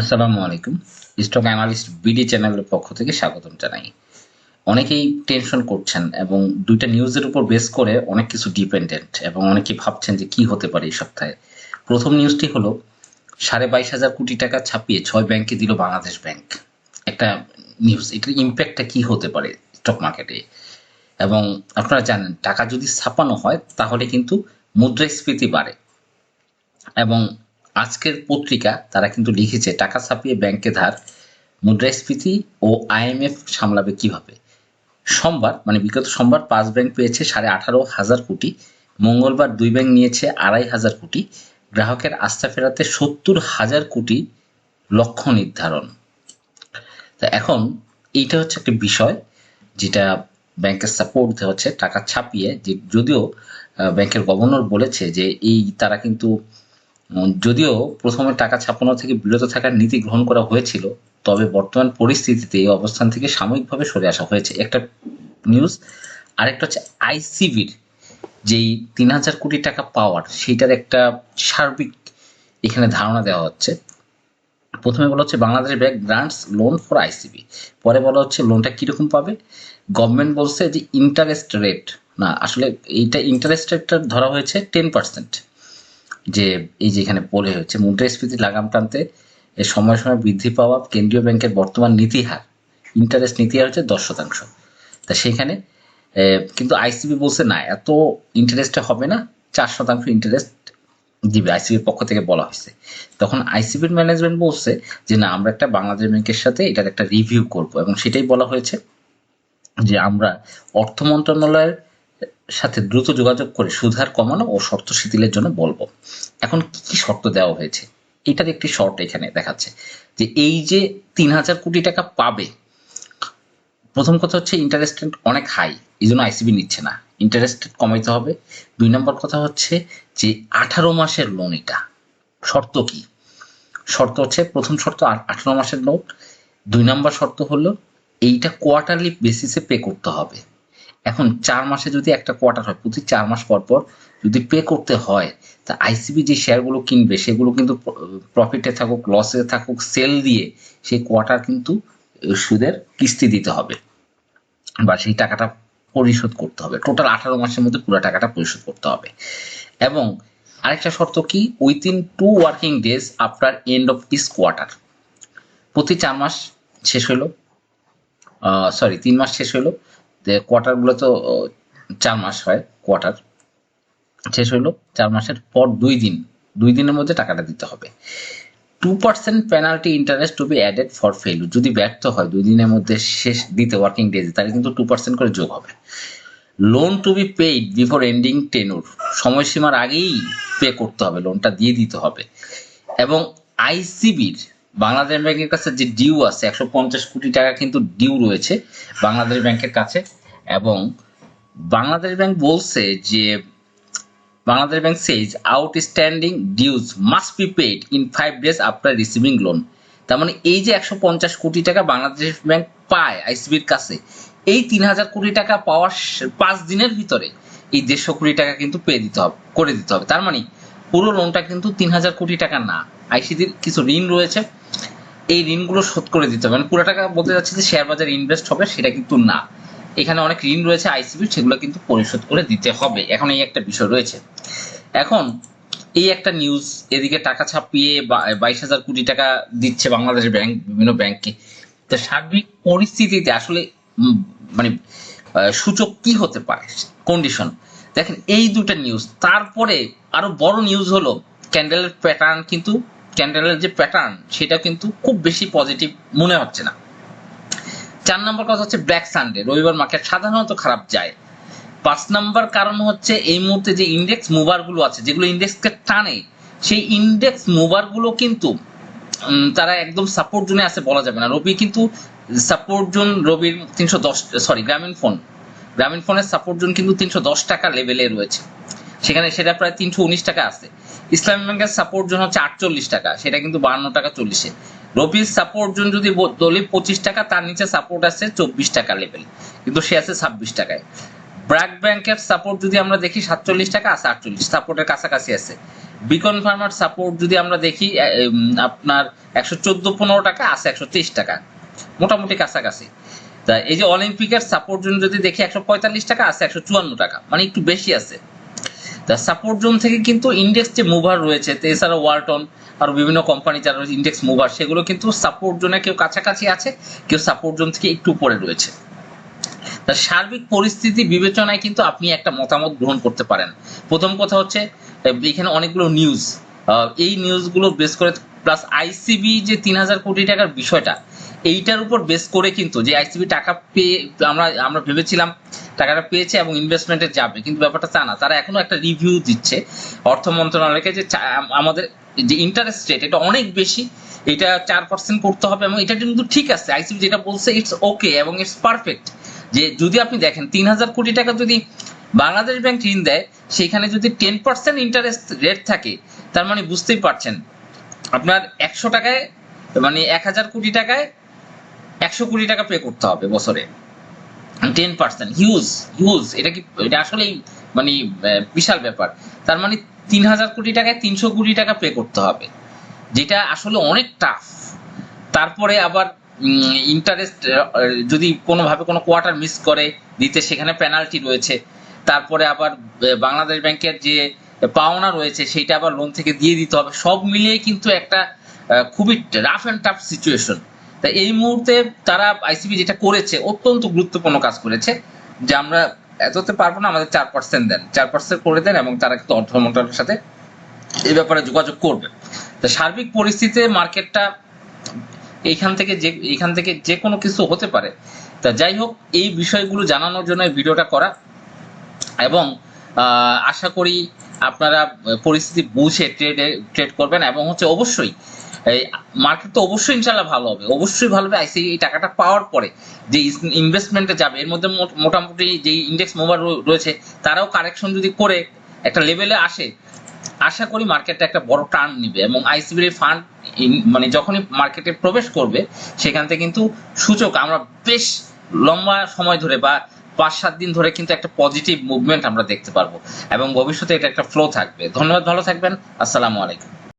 আসসালামু আলাইকুম। Stock analyst BD চ্যানেলের পক্ষ থেকে স্বাগতম জানাই। অনেকেই টেনশন করছেন এবং দুইটা নিউজের উপর বেস করে অনেক কিছু ডিপেন্ডেন্ট এবং অনেকেই ভাবছেন যে কি হতে পারে এই সপ্তাহে। প্রথম নিউজটি হলো, সাড়ে বাইশ হাজার কোটি টাকা ছাপিয়ে ছয় ব্যাংকে দিল বাংলাদেশ ব্যাংক। একটা নিউজ, এটার ইম্প্যাক্টটা কি হতে পারে স্টক মার্কেটে এবং আপনারা জানেন, টাকা যদি ছাপানো হয়, তাহলে কিন্তু মুদ্রাস্ফীতি বাড়ে। এবং আজকের পত্রিকা তারা কিন্তু লিখেছে, টাকা ছাপিয়ে ব্যাংকে ধার, মুদ্রাস্ফীতি ও আইএমএফ সামলাবে কীভাবে? সোমবার মানে বিগত সোমবার পাঁচ ব্যাংক পেয়েছে সাড়ে আঠারো হাজার কোটি, মঙ্গলবার দুই ব্যাংক নিয়েছে আড়াই হাজার কোটি, গ্রাহকের আস্থা ফেরাতে সত্তর হাজার কোটি লক্ষ্য নির্ধারণ। তা এখন এইটা হচ্ছে একটা বিষয় যেটা ব্যাংকের সাপোর্ট দেওয়া হচ্ছে, টাকা ছাপিয়ে, যে যদিও ব্যাংকের গভর্নর বলেছে যে এই তারা কিন্তু যদিও প্রথমে টাকা ছাপানো থেকে বিরত থাকার নীতি গ্রহণ করা হয়েছিল, তবে বর্তমান পরিস্থিতিতে এই অবস্থান থেকে সাময়িকভাবে সরে আসা হয়েছে। একটা নিউজ আরেকটা হচ্ছে আইসিবির যেই তিন হাজার কোটি টাকা পাওয়ার সেটার একটা সার্বিক এখানে ধারণা দেওয়া হচ্ছে। প্রথমে বলা হচ্ছে Bangladesh bank grants loan for ICB পরে বলা হচ্ছে লোনটা কীরকম পাবে? গভর্নমেন্ট বলছে যে ইন্টারেস্ট রেট না, আসলে এইটা ইন্টারেস্ট রেটটা ধরা হয়েছে টেন পার্সেন্ট যে এই যে এখানে বলে হচ্ছে মুদ্রাস্ফীতি লাগাম টানতে সময় সময় বৃদ্ধি পাওয়া কেন্দ্রীয় ব্যাংকের বর্তমান নীতি হার ইন্টারেস্ট নীতি হার হচ্ছে দশ শতাংশ। তা সেখানে কিন্তু আইসিবি বলছে না, এত ইন্টারেস্টে হবে না, চার শতাংশ ইন্টারেস্ট দিবে আইসিবির পক্ষ থেকে বলা হয়েছে। তখন আইসিবির ম্যানেজমেন্ট বলছে যে, না, আমরা একটা বাংলাদেশ ব্যাংকের সাথে এটার একটা রিভিউ করব। এবং সেটাই বলা হয়েছে যে, আমরা অর্থ মন্ত্রণালয়ের সাথে দ্রুত যোগাযোগ করে সুধার কমানো ও শর্ত শিথিলের জন্য বলব। এখন কি কি শর্ত দেওয়া হয়েছে? এটার একটি শর্ত এখানে দেখাচ্ছে যে এই যে তিন হাজার কোটি টাকা পাবে, প্রথম কথা হচ্ছে ইন্টারেস্ট রেট অনেক হাই এই জন্য আইসিবি নিচ্ছে না। ইন্টারেস্ট রেট কমাইতে হবে। দুই নম্বর কথা হচ্ছে যে আঠারো মাসের লোন এটা। শর্ত কি? শর্ত হচ্ছে প্রথম শর্ত আঠারো মাসের লোন দুই নম্বর শর্ত হলো এইটা কোয়ার্টারলি বেসিসে পে করতে হবে। এখন চার মাসে যদি একটা কোয়ার্টার হয়, প্রতি চার মাস পর পর যদি পে করতে হয়, তা আইসিবি যে শেয়ারগুলো কিনবে, সেগুলো কিন্তু প্রফিটে থাকুক লসে থাকুক সেল দিয়ে সেই কোয়ার্টার কিন্তু সুদের কিস্তি দিতে হবে বা সেই টাকাটা পরিশোধ করতে হবে। টোটাল আঠারো মাসের মধ্যে পুরো টাকাটা পরিশোধ করতে হবে। এবং আরেকটা শর্ত কি? Within two working days after end of each quarter প্রতি চার মাস শেষ হলো সরি তিন মাস শেষ হলো কোয়ার্টারগুলো তো চার মাস হয় কোয়ার্টার শেষ হলো চার মাসের পর দুই দিন। দুই দিনের মধ্যে টাকাটা দিতে হবে। Two percent penalty interest to be added for fail যদি ব্যর্থ হয়, দুই দিনের মধ্যে শেষ, দিতে ওয়ার্কিং ডেজ তাহলে কিন্তু টু পার্সেন্ট করে যোগ হবে। Loan to be paid before ending tenure সময়সীমার আগেই পে করতে হবে লোনটা দিয়ে দিতে হবে। এবং আইসিবির বাংলাদেশ ব্যাংকের কাছে যে ডিউ আছে, একশো পঞ্চাশ কোটি টাকা কিন্তু ডিউ রয়েছে, বাংলাদেশ ব্যাংকের কাছে। এবং বাংলাদেশ ব্যাংক বলছে যে, Bangladesh bank says outstanding dues must be paid in five days after receiving loan তার মানে এই যে একশো পঞ্চাশ কোটি টাকা বাংলাদেশ ব্যাংক পায় আইসিবির কাছে, এই তিন হাজার কোটি টাকা পাওয়ার পাঁচ দিনের ভিতরে এই দেড়শো কোটি টাকা কিন্তু পেয়ে দিতে হবে, করে দিতে হবে। তার মানে পুরো লোনটা কিন্তু তিন হাজার কোটি টাকা না আইসিডির কিছু ঋণ রয়েছে, এই ঋণগুলো শোধ করে দিতে হবে। মানে পুরো টাকা বলতে যাচ্ছে যে শেয়ার বাজারে ইনভেস্ট হবে সেটা কিন্তু না। এখানে অনেক ঋণ রয়েছে আইসিবি সেগুলো কিন্তু পরিশোধ করে দিতে হবে। এখন এই একটা বিষয় রয়েছে। এখন এই একটা নিউজ এদিকে টাকা ছাপিয়ে বাইশ হাজার কোটি টাকা দিচ্ছে বাংলাদেশ ব্যাংক, বিভিন্ন ব্যাংকে তো সার্বিক পরিস্থিতিতে আসলে মানে সূচক কি হতে পারে? কন্ডিশন দেখেন, এই দুটো নিউজ তারপরে আরও বড় নিউজ হলো ক্যান্ডেলের প্যাটার্ন কিন্তু ক্যান্ডেলের যে প্যাটার্ন সেটা কিন্তু খুব বেশি পজিটিভ মনে হচ্ছে না। চার নম্বর কথা হচ্ছে ব্ল্যাক সানডে রবিবার মার্কেট সাধারণত খারাপ যায়। পাঁচ নাম্বার কারণ হচ্ছে এই মুহূর্তে যে ইন্ডেক্স মুভারগুলো আছে, যেগুলো ইন্ডেক্সকে টানে, সেই ইন্ডেক্স মুভারগুলো কিন্তু তারা একদম সাপোর্ট জোনে আছে বলা যাবে না। রবি কিন্তু সাপোর্ট জোন রবির তিনশো দশ সরি গ্রামীণ ফোন। গ্রামীণ ফোনের সাপোর্ট জোন কিন্তু তিনশো দশ টাকা লেভেলে রয়েছে। সেখানে সেটা প্রায় তিনশো উনিশ টাকা আছে। ইসলামী ব্যাংকের সাপোর্ট জোন হচ্ছে আটচল্লিশ টাকা, সেটা কিন্তু বাহান্ন টাকা চল্লিশে। রবির সাপোর্ট জোন যদি দলিল পঁচিশ টাকা, তার নিচে সাপোর্ট আছে চব্বিশ টাকা লেভেল কিন্তু সে আছে ছাব্বিশ টাকায়। ব্র্যাক ব্যাংকের সাপোর্ট যদি আমরা দেখি, সাতচল্লিশ টাকা আছে আটচল্লিশ সাপোর্টের কাছাকাছি আছে। বিকন ফার্মার সাপোর্ট যদি আমরা দেখি আপনার একশো চোদ্দ, পনেরো টাকা, আছে একশো তেইশ টাকা। মোটামুটি কাছাকাছি। তা এই যে অলিম্পিকের সাপোর্ট জোন যদি দেখি, একশো পঁয়তাল্লিশ টাকা, আছে একশো চুয়ান্ন টাকা। মানে একটু বেশি আছে। তা সাপোর্ট জোন থেকে কিন্তু ইন্ডেক্স যে মুভার রয়েছে এছাড়া ওয়ালটন আর বিভিন্ন কোম্পানি যারা রয়েছে ইন্ডেক্স মুভার সেগুলো কিন্তু সাপোর্ট জোনে কেউ কাছাকাছি আছে, কেউ সাপোর্ট জোন থেকে একটু উপরে রয়েছে। তা সার্বিক পরিস্থিতি বিবেচনায় কিন্তু আপনি একটা মতামত গ্রহণ করতে পারেন। প্রথম কথা হচ্ছে, এখানে অনেকগুলো নিউজ এই নিউজগুলো বেস করে প্লাস আইসিবি যে তিন হাজার কোটি টাকার বিষয়টা, এইটার উপর বেস করে কিন্তু যে আইসিবি টাকা পেয়ে আমরা আমরা ভেবেছিলাম টাকাটা পেয়েছে এবং ইনভেস্টমেন্টে যাবে, কিন্তু ব্যাপারটা তা না। তারা এখনও একটা রিভিউ দিচ্ছে। অর্থ মন্ত্রণালয়কে যে আমাদের যে ইন্টারেস্ট রেট এটা অনেক বেশি। এটা চার পার্সেন্ট করতে হবে এবং এটা কিন্তু ঠিক আছে। আইসিবি যেটা বলছে ইটস ওকে এবং ইটস পারফেক্ট যে যদি আপনি দেখেন, তিন হাজার কোটি টাকা যদি বাংলাদেশ ব্যাংক ঋণ দেয়, সেখানে যদি টেন পার্সেন্ট ইন্টারেস্ট রেট থাকে, তার মানে বুঝতেই পারছেন। আপনার একশো টাকায় মানে এক হাজার কোটি টাকায় একশো কোটি টাকা পে করতে হবে বছরে। টেন পার্সেন্ট হিউজ হিউজ এটা কি, এটা আসলেই মানে বিশাল ব্যাপার। তার মানে তিন হাজার কোটি টাকায় তিনশো কোটি টাকা পে করতে হবে, যেটা আসলে অনেক টাফ তারপরে আবার ইন্টারেস্ট যদি কোনোভাবে কোনো কোয়ার্টার মিস করে, দিতে সেখানে পেনাল্টি রয়েছে। তারপরে আবার বাংলাদেশ ব্যাংকের যে পাওনা রয়েছে সেটা আবার লোন থেকে দিয়ে দিতে হবে। সব মিলিয়ে কিন্তু একটা খুবই রাফ অ্যান্ড টাফ সিচুয়েশন তা এই মুহূর্তে তারা আইসিবি যেটা করেছে, অত্যন্ত গুরুত্বপূর্ণ কাজ করেছে যে আমরা এততে পারব না, আমাদের চার পার্সেন্ট দেন। চার পার্সেন্ট করে দেন এবং তারা কিন্তু অর্থ মন্ত্রণালয়ের সাথে এই ব্যাপারে যোগাযোগ করবে। সার্বিক পরিস্থিতিতে মার্কেটটা এইখান থেকে যে, এইখান থেকে যে কোনো কিছু হতে পারে। তা যাই হোক, এই বিষয়গুলো জানানোর জন্য ভিডিওটা করা এবং আশা করি আপনারা পরিস্থিতি বুঝে ট্রেডে ট্রেড করবেন এবং হচ্ছে অবশ্যই এই মার্কেট তো অবশ্যই ইনশাল্লাহ ভালো হবে। অবশ্যই ভালো হবে আইসি এই টাকাটা পাওয়ার পরে যে ইনভেস্টমেন্টে যাবে, এর মধ্যে মোটামুটি যে ইন্ডেক্স মুভার রয়েছে, তারাও কারেকশন যদি করে একটা লেভেলে আসে, আশা করি মার্কেটটা একটা বড় টার্ন নিবে এবং আইসিবির ফান্ড মানে যখনই মার্কেটে প্রবেশ করবে, সেখান থেকে কিন্তু সূচক, আমরা বেশ লম্বা সময় ধরে বা পাঁচ সাত দিন ধরে কিন্তু একটা পজিটিভ মুভমেন্ট আমরা দেখতে পারব এবং ভবিষ্যতে এটা একটা ফ্লো থাকবে। ধন্যবাদ, ভালো থাকবেন, আসসালামু আলাইকুম।